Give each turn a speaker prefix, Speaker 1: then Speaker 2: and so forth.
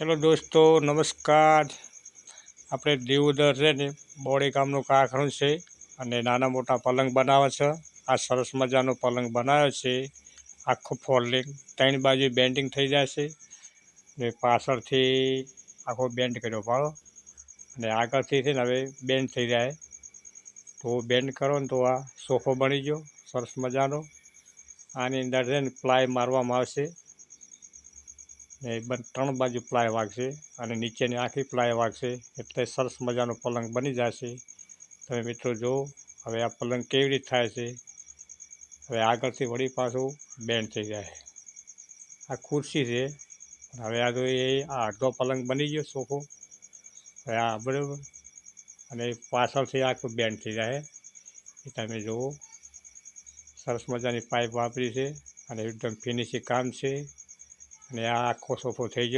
Speaker 1: Hello દોસ્તો, નમસ્કાર. આપણે દીવદર છે ને, બોડી ગામનું કારખાનું છે અને નાના મોટા પલંગ બનાવે છે. આ સરસ મજાનો પલંગ બનાવ્યો છે. આખું ફોલ્ડિંગ ત્રણ બાજુ બેન્ડિંગ થઈ જાય છે ને પાછળથી આખો બેન્ડ કર્યો પાડો અને આગળથી છે ને હવે બેન્ડ થઈ જાય. તો બેન્ડ કરો ને તો આ સોફો બની ગયો, સરસ મજાનો. આની અંદર છે ને પ્લાય મારવામાં આવશે. ને ત્રણ બાજુ પ્લાય વાગશે અને નીચેની આખી પ્લાય વાગશે એટલે સરસ મજાનો પલંગ બની જશે. તમે મિત્રો જુઓ, હવે આ પલંગ કેવી રીતે થાય છે. હવે આગળથી વળી પાછું બેન્ડ થઈ જાય. આ ખુરશી છે. હવે આ તો એ આ અડધો પલંગ બની ગયો સોફો. હવે આ બરાબર. અને પાછળથી આખું બેન્ડ થઈ જાય. એ તમે જુઓ. સરસ મજાની પાઇપ વાપરી છે અને એકદમ ફિનિશિંગ કામ છે. અને આ આખો સોફો થઈ ગયો.